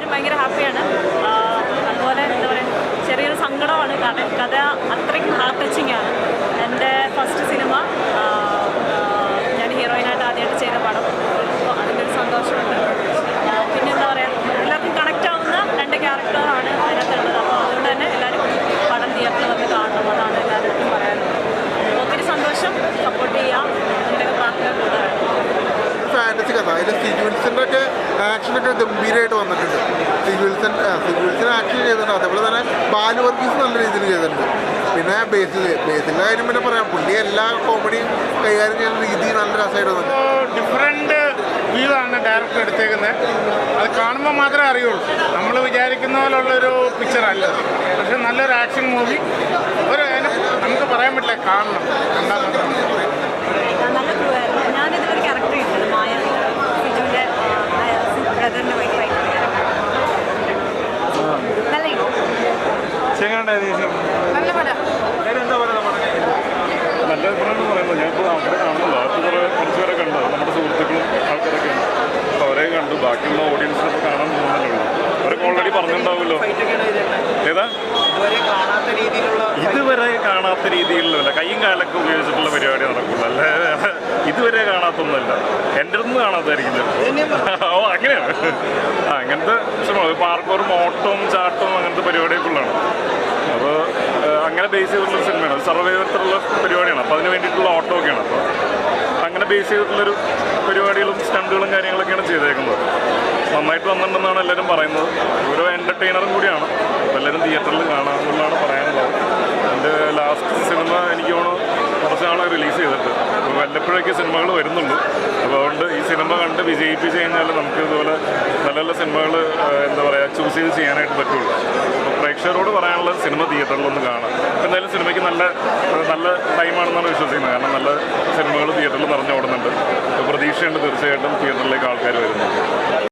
എല്ലാവരും ഭയങ്കര ഹാപ്പിയാണ്. അതുപോലെ എന്താ പറയുക ചെറിയൊരു സങ്കടമാണ്. കഥ അത്രയ്ക്കും ഹാർട്ട് ടച്ചിങ് ആണ്. എന്റെ ഫസ്റ്റ് അപ്പോൾ അതിൽ സിജു വിൽസന്റെ ഒക്കെ ആക്ഷനൊക്കെ ഗംഭീരമായിട്ട് വന്നിട്ടുണ്ട്. സിജു വിൽസൺ സിജു വിൽസൺ ആക്ഷൻ ചെയ്തിട്ടുണ്ട്. അതേപോലെ തന്നെ ബാലു വർഗീസ് നല്ല രീതിയിൽ ചെയ്തിട്ടുണ്ട്. പിന്നെ ബേസിൽ ബേസിലെ കാര്യം പിന്നെ പറയാം. പുള്ളി എല്ലാ കോമഡിയും കൈകാര്യം ചെയ്യുന്ന രീതി നല്ല രസമായിട്ട് ഡിഫറെന്റ് വ്യൂ ആണ് ഡയറക്ടർ എടുത്തേക്കുന്നത്. അത് കാണുമ്പോൾ മാത്രമേ അറിയുള്ളൂ. നമ്മൾ വിചാരിക്കുന്ന പോലുള്ളൊരു പിക്ചർ അല്ല പക്ഷെ നല്ലൊരു ആക്ഷൻ മൂവി ഒരു നമുക്ക് പറയാൻ പറ്റില്ല കാണണം. കണ്ടാൽ മാത്രം. നല്ല പടം. നല്ല അഭിപ്രായം പറയുന്നത് ഞാനിപ്പോൾ അവിടെ കാണുന്നില്ല അത് കുറേ കുറച്ച് പേരെ കണ്ടു നമ്മുടെ സുഹൃത്തുക്കളും ആൾക്കാരൊക്കെ ഉണ്ട്. അപ്പോൾ അവരെ കണ്ടു. ബാക്കിയുള്ള ഓഡിയൻസിനൊക്കെ കാണാൻ പോകുന്നല്ലേ അവരൊക്കെ ഓൾറെഡി പറഞ്ഞിട്ടുണ്ടാവുമല്ലോ. ഏതാ? ഇതുവരെ കാണാത്ത രീതിയിലുള്ള കൈയും കാലൊക്കെ ഉപയോഗിച്ചിട്ടുള്ള പരിപാടി നടക്കുള്ളൂ. അല്ലേ ഇതുവരെ കാണാത്തൊന്നുമല്ല. എന്റെ ഒന്നും കാണാത്തായിരിക്കും അങ്ങനത്തെ ഇഷ്ടമാണ് പാർക്കോറും ഓട്ടവും ചാട്ടവും അങ്ങനത്തെ പരിപാടിയൊക്കെ ഉള്ളതാണ് അപ്പോൾ അങ്ങനെ ബേസ് ചെയ്തിട്ടുള്ള സിനിമയാണ് സർവൈവത്തിലുള്ള പരിപാടിയാണ്. അപ്പോൾ അതിന് വേണ്ടിയിട്ടുള്ള ഓട്ടോ ഒക്കെയാണ്. അപ്പോൾ അങ്ങനെ ബേസ് ചെയ്തിട്ടുള്ളൊരു പരിപാടികളും സ്റ്റണ്ടുകളും കാര്യങ്ങളൊക്കെയാണ് ചെയ്തേക്കുന്നത്. നന്നായിട്ട് വന്നിട്ടുണ്ടെന്നാണ് എല്ലാവരും പറയുന്നത്. ഓരോ എന്റർടൈനറും കൂടിയാണ്. എല്ലാവരും തിയേറ്ററിൽ കാണാമെന്നുള്ളതാണ് പറയാനുള്ളത്. എന്റെ ലാസ്റ്റ് സിനിമ എനിക്ക് തോന്നുന്നു കുറച്ച് നാളെ റിലീസ് അപ്പോൾ വല്ലപ്പോഴൊക്കെ സിനിമകൾ വരുന്നുള്ളൂ അപ്പോൾ അതുകൊണ്ട് ഈ സിനിമ കണ്ട് വിജയിപ്പിച്ച് കഴിഞ്ഞാൽ നമുക്ക് ഇതുപോലെ നല്ല നല്ല സിനിമകൾ എന്താ പറയുക ചൂസ് ചെയ്ത് ചെയ്യാനായിട്ട് പറ്റുള്ളൂ. അപ്പോൾ പ്രേക്ഷകരോട് പറയാനുള്ള സിനിമ തിയേറ്ററിലൊന്ന് കാണാം. എന്തായാലും സിനിമയ്ക്ക് നല്ല നല്ല ടൈമാണെന്നാണ് വിശ്വസിക്കുന്നത്. കാരണം നല്ല സിനിമകൾ തിയേറ്ററിൽ നിറഞ്ഞോടുന്നുണ്ട്. അപ്പോൾ പ്രതീക്ഷയുണ്ട് തീർച്ചയായിട്ടും തിയേറ്ററിലേക്ക് ആൾക്കാർ വരുന്നുണ്ട്